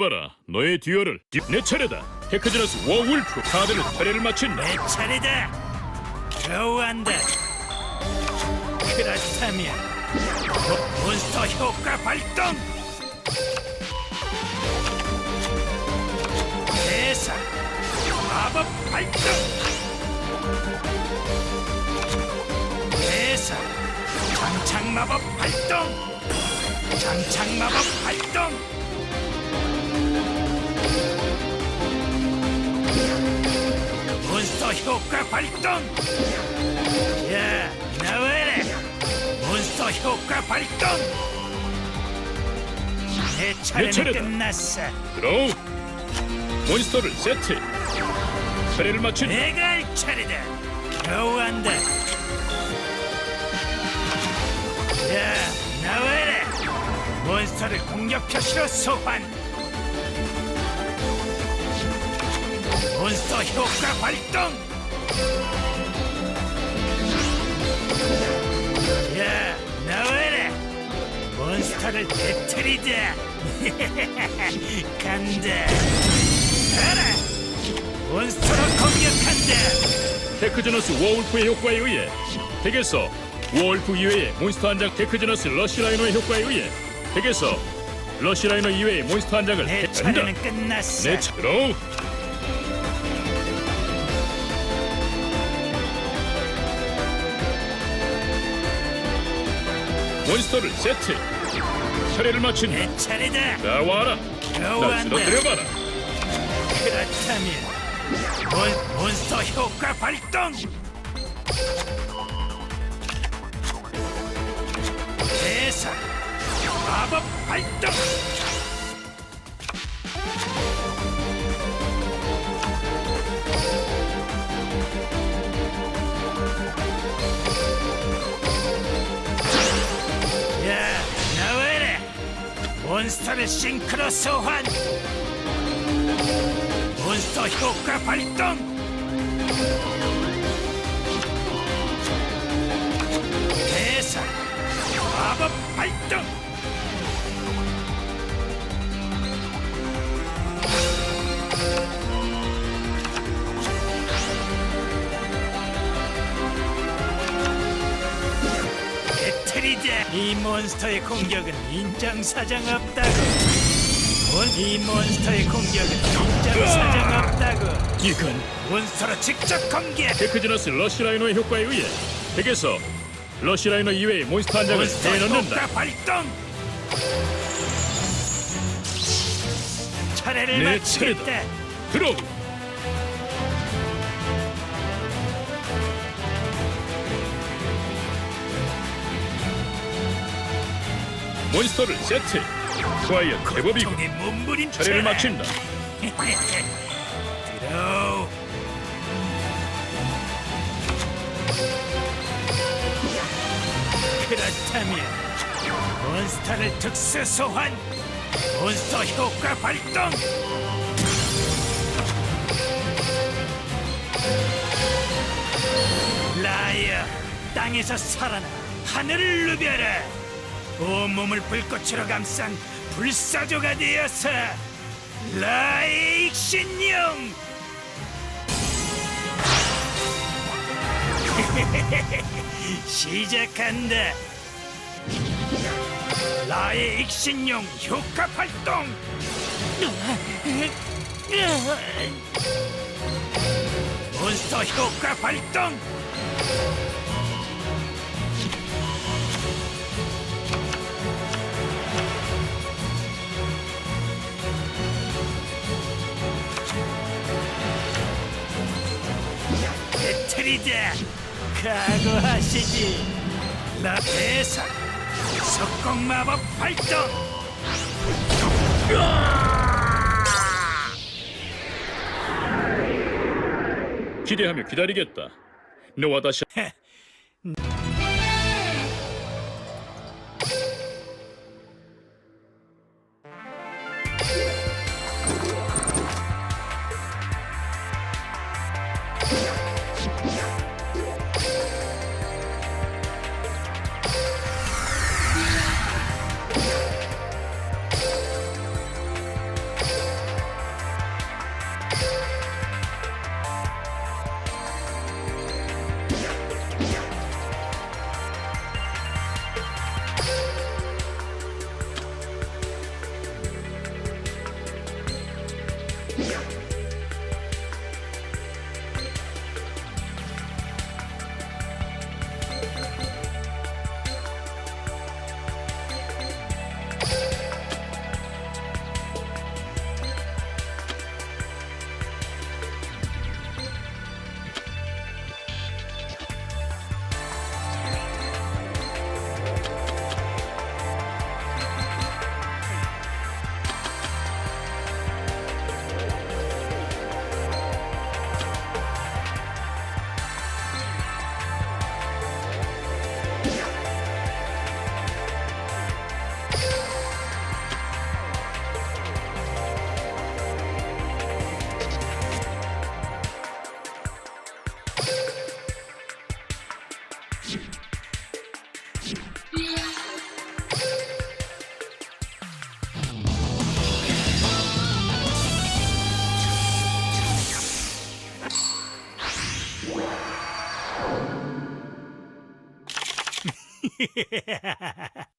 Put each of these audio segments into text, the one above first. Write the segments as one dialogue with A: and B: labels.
A: 보여봐라 너의 듀얼을 내 차례다 테크지너스 워울프 카드는 차례를 마친다
B: 내 차례다. 겨우한다. 그렇다면 모- 몬스터 효과 발동. 대사 마법 발동. 대사 장착 마법 발동. 장착 마법 발동. 몬스터 효과 발동! 야, 나와라! 몬스터 효과 발동! 내 차례는
A: 차례다.
B: 끝났어.
A: 드로우 몬스터를 세트 차례를 마친다
B: 내가 할 차례다. 겨우 한다. 야, 나와라! 몬스터를 공격 표시로 소환! 몬스터 효과 발동! 야, 나와라! 몬스터를 배틀이다! 간다! 가라! 몬스터로 공격한다!
A: 테크지너스 워울프의 효과에 의해 덱에서 워울프 이외의 몬스터 한 장 테크지너스 러시라이너의 효과에 의해 덱에서 러시라이너 이외의 몬스터 한 장을
B: 내 차례는 끝났어.
A: 내 차... 드로 몬스터를 세트 차례를 마친다
B: 내 차례다.
A: 나와라 날
B: 겨우한다.
A: 쓰러뜨려봐라
B: 그렇다면 몬, 몬스터 효과 발동. 대사 마법 발동. 몬스터를 싱크로 소환! 몬스터 효과 발동! 몬스터의 공격은 인정사정 없다고! 몬- 이 몬스터의 공격은 인정사정 없다고!
A: 이건
B: 몬스터로 직접 공격!
A: 테크지너스 러시라이너의 효과에 의해 덱에서 러시라이너 이외의 몬스터 한 장을
B: 몬스터
A: 빼놓는다
B: 발동! 차례를
A: 내
B: 마치겠다!
A: 드로우 몬스터를 세트. 과연 제법이고
B: 총의 몸부림
A: 차례를 마친다.
B: 들어. 그렇다면 몬스터를 특수 소환 몬스터 효과 발동! 라이어 땅에서 살아나 하늘을 누벼라 온몸을 불꽃으로 감싼 불사조가 되어서 라이익신용! 시작한다! 나의 익신용 효과 발동! 몬스터 효과 발동 이다 각오하시지. 나 대사 석공 마법 발동
A: 기대하며 기다리겠다. 너와 다시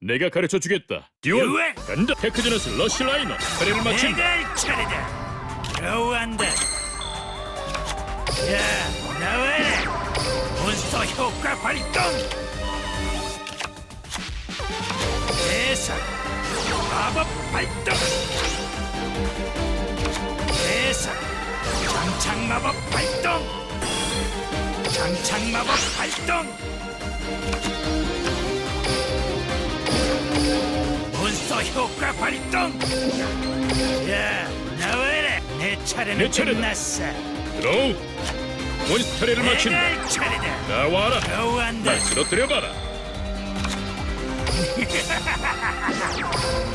A: 내가 가르쳐 주겠다. 듀얼
B: 듀얼!
A: 간다. 테크지너스 러시 라이너 차례를 마친다.
B: 내가 할 차례다. 겨우 한다. 야, 나와라. 몬스터 효과 발동. 대사 마법 발동. 대사 장착 마법 발동. 장착 마법 발동. 몬스터 효과 발동. 야, 나와라. 내 차례는
A: 내 차례다.
B: 끝났어.
A: 드로우. 몬스터 차례를
B: 내가
A: 마친다.
B: 할 차례다.
A: 나와라.
B: 겨우한다.
A: 날 쓰러뜨려봐라.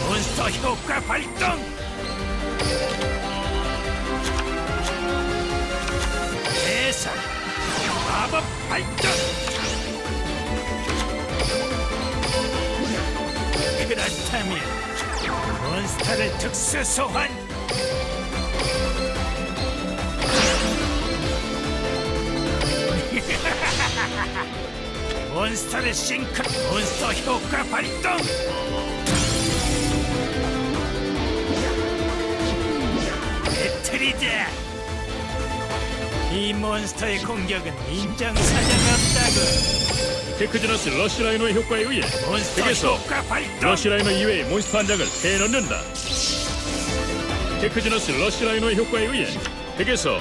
B: 몬스터 효과 발동. 대사 마법 발동. 그렇다면 몬스터를 특수 소환. 몬스터를 싱크 몬스터 효과 발동. 배틀이다. 이 몬스터의 공격은 인정사정 없다고.
A: 테크지너스 러시 라이너의 효과에 의해
B: 몬스터
A: 덱에서
B: 효과 발동.
A: 러시 라이너 이외의 몬스터 한 장을 해넣는다. 테크지너스 러시 라이너의 효과에 의해 덱에서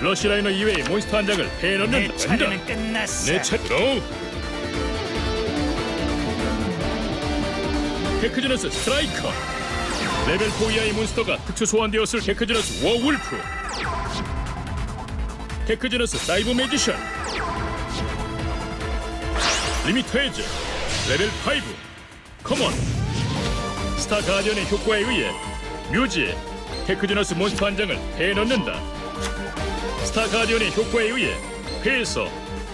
A: 러시 라이너 이외의 몬스터 한 장을
B: 내
A: 해넣는다. 간다.
B: 차례는 끝났어.
A: 내 차. 드로우. 테크지너스 스트라이커. 레벨 4 이하의 몬스터가 특수 소환되었을 테크지너스 워울프. 테크지너스 사이버 매지션. 리미터 에즈. 레벨 5. 커먼. 스타 가디언의 효과에 의해 뮤지에 테크지너스 몬스터 한 장을 해넣는다. 스타 가디언의 효과에 의해 회에서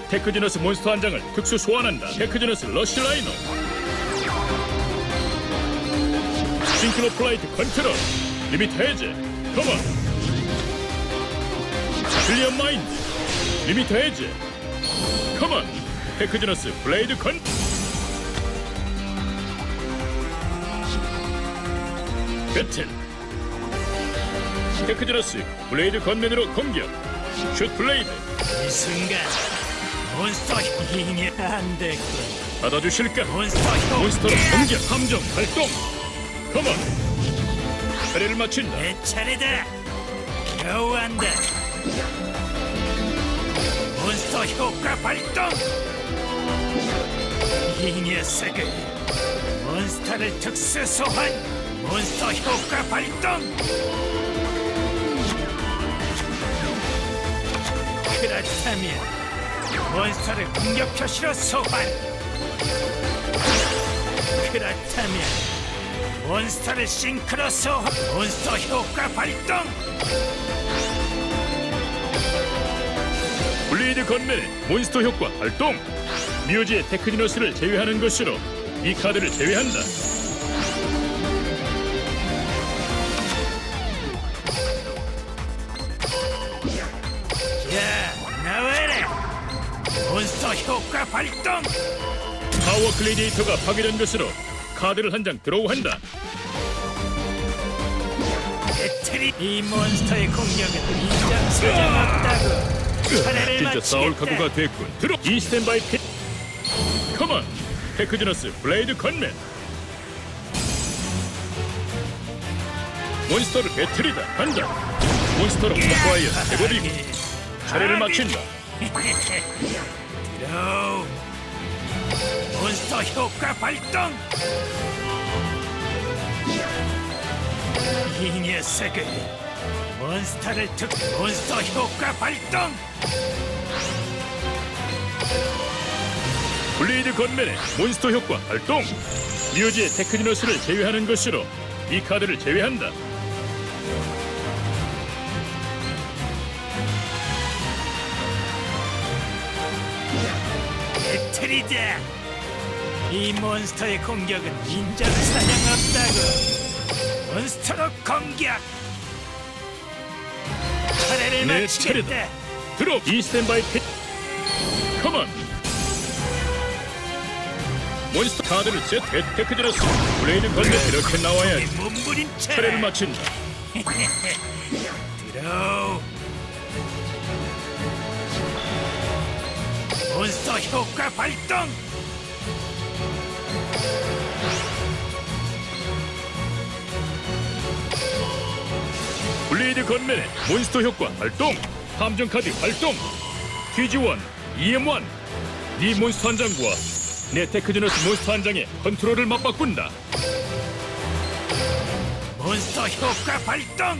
A: 테크지너스 몬스터 한 장을 특수 소환한다. 테크지너스 러시 라이너. 싱크로 플라이트 컨트롤. 리미트 해제. 커먼. 클리어 마인드. 리미트 해제. 커먼. 테크지너스 블레이드 컨. 배틀. 테크지너스 블레이드 건맨으로 공격. 슛 블레이드.
B: 이 순간 몬스터 힘이 안 됐군.
A: 받아주실까?
B: 몬스터 효과.
A: 몬스터로 공격 함정 발동 컴온 차례를 마친다
B: 내 차례다. 겨우 한다. 몬스터 효과 발동. 이 녀석을 몬스터를 특수 소환. 몬스터 효과 발동. 그렇다면 몬스터를 공격 표시로 소환. 그렇다면 몬스터를 싱크로 소환. 몬스터 효과 발동.
A: 블레이드 건맨의 몬스터 효과 발동 뮤지의 테크니너스를 제외하는 것으로 이 카드를 제외한다
B: 야, 나와라! 몬스터 효과 발동!
A: 파워 글래디에이터가 파괴된 것으로 카드를 한 장 드로우한다
B: 배틀이 이 몬스터의 공격은 인정사정 없다고!
A: 진짜 싸울. 각오가 됐군 들어 이 스탠바이 핏 테크지너스 블레이드 건맨. 몬스터를 배틀이다 간다. 몬스터로 폭파하여 제법이고. 차례를
B: 드로우 몬스터 효과 발동! 이 녀석을 몬스터를 특 몬스터 효과 발동
A: 블레이드 건맨의 몬스터 효과 발동! 뮤지의 테크지너스를 제외하는 것으로 이 카드를 제외한다.
B: 배틀이다 이 몬스터의 공격은 인정 사냥 없다고! 몬스터로 공격! 차례를
A: 내
B: 마치겠다!
A: 드롭 이 스탠바이 피 컴온 몬스터 카드를 세트 테크지너스 블레이드 건맨 이렇게
B: 이
A: 나와야지
B: 몸부림쳐
A: 차례를 마친다
B: 드로우 몬스터 효과 발동!
A: 블레이드 건맨의 몬스터 효과 발동! 함정 카드 발동! 퀴즈1 EM1 네 몬스터 한 장과 내 테크지너스 몬스터 한 장의 컨트롤을 맞바꾼다.
B: 몬스터 효과 발동!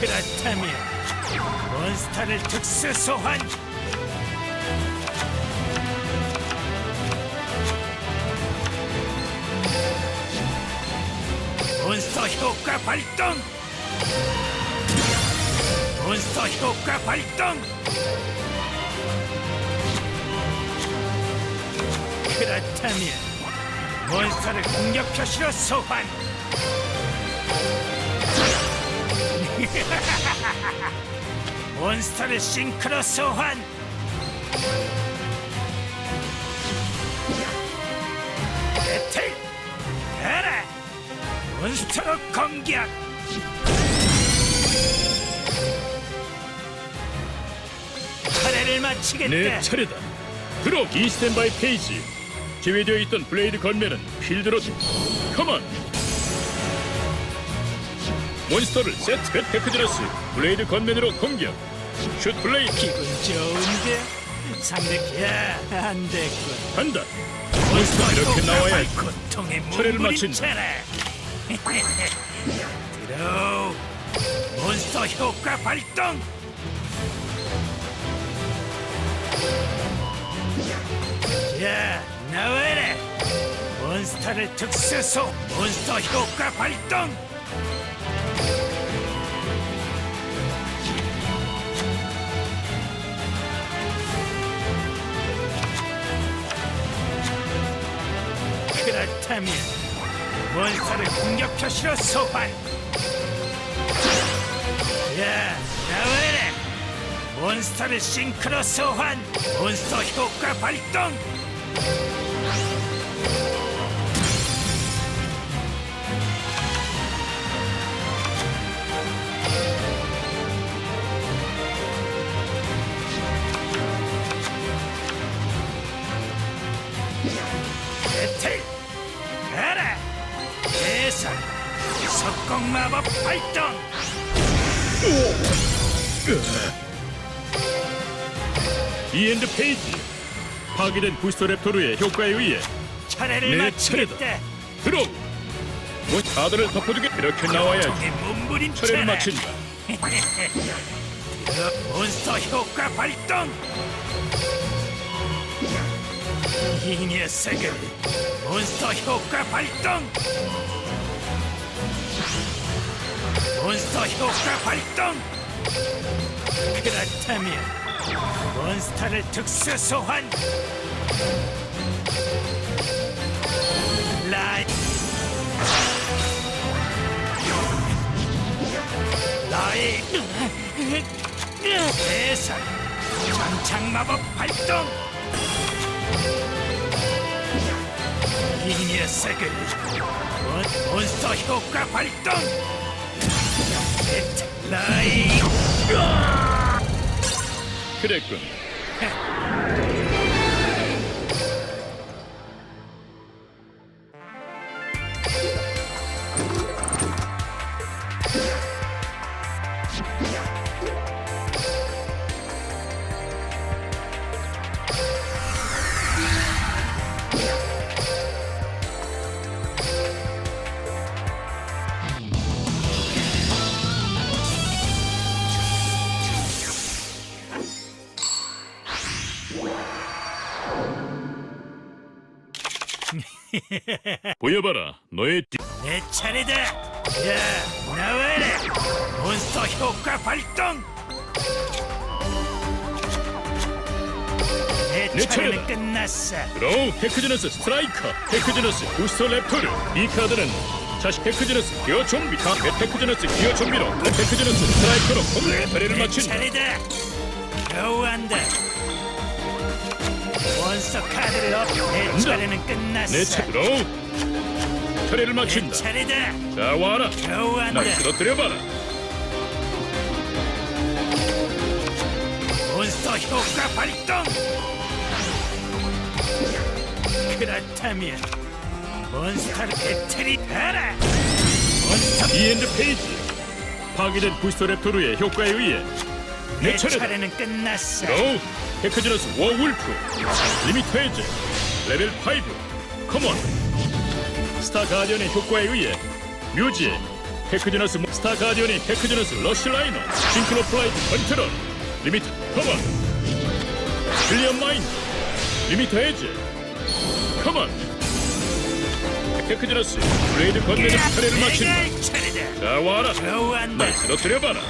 B: 그렇다면 몬스터를 특수 소환! 몬스터 효과 발동 몬스터 효과 발동! 그렇다면 몬스터를 공격 표시로 소환! 몬스터를 싱크로 소환! 배틀! 가라! 몬스터로 공격 마치겠다
A: 내 차례다. 드롭 이 스탠바이 페이지. 제외되어 있던 블레이드 건맨은 필드로 컴온. 몬스터를 세트 테크지너스 블레이드 건맨으로 공격. 슛 블레이드
B: 기분 좋은데? 상대 야. 안 됐군.
A: 간다. 몬스터 이렇게 나와야지
B: 고통의
A: 차례를
B: 몸부림쳐라. 드로우 몬스터 효과 발동 자 나와라 몬스터를 특수소 몬스터 효과 발동 그렇다면 몬스터를 공격 표시로 소환. 야, 나와라. 몬스터를 싱크로 소환. 몬스터 효과 발동. 배틀 가라 대상 석공 마법 발동
A: 이 엔드 페이지 파괴된 부스터 랩토르의 효과에 의해
B: 차례를
A: 내
B: 마치겠다.
A: 드롭 몬 카드를 덮어두게 이렇게 나와야지.
B: 몸부림
A: 차례를 마친다
B: 몬스터 효과 발동! 이 녀석을 몬스터 효과 발동! 몬스터 효과 발동! 그렇다면 몬스터를 특수 소환! 라이 라이 대상 장창 마법 발동! 이 녀석을 몬- 몬스터 효과 발동! 라이
A: 그 보여봐라, 너의 뒤...
B: 내 차례다. 야, 나와라. 몬스터 효과 발동. 내
A: 내
B: 차례는
A: 차례다.
B: 끝났어.
A: 로우 테크지너스 스트라이커 테크지너스 부스터 랩터르 이 카드는 자식 테크지너스 기어 좀비 다 테크지너스 기어 좀비로 테크지너스 스트라이커로 공격의 차례를
B: 내
A: 마친다
B: 차례다. 겨우 한다. 몬스터 카드를 업. 내. 차례는 끝났어.
A: 내 차... 로우 차례를
B: 내
A: 마친다
B: 차례다.
A: 자 와라
B: 겨우 한다.
A: 날 쓰러뜨려봐라
B: 몬스터 효과 발동. 그렇다면 몬스터를 배틀이 되라. 몬스터
A: 이엔드 페이지 파괴된 부스터 랩터르의 효과에 의해
B: 내내
A: 차례다.
B: 차례는 끝났어.
A: 로우 테크지너스 워울프 리미터 해제 레벨 5 컴온. 스타 가디언의 효과에 의해 뮤지의 테크지너스 모- 스타 가디언의 테크지너스 러시 라이너 싱크로 플라이트 컨트롤 리미터 컴온. 클리어 마인드 리미터 해제 컴온. 테크지너스 브레이드 건네는 차례를 마친다.
B: 내가 차례다.
A: 자 와라.
B: 겨우한다.
A: 날 쓰러뜨려봐라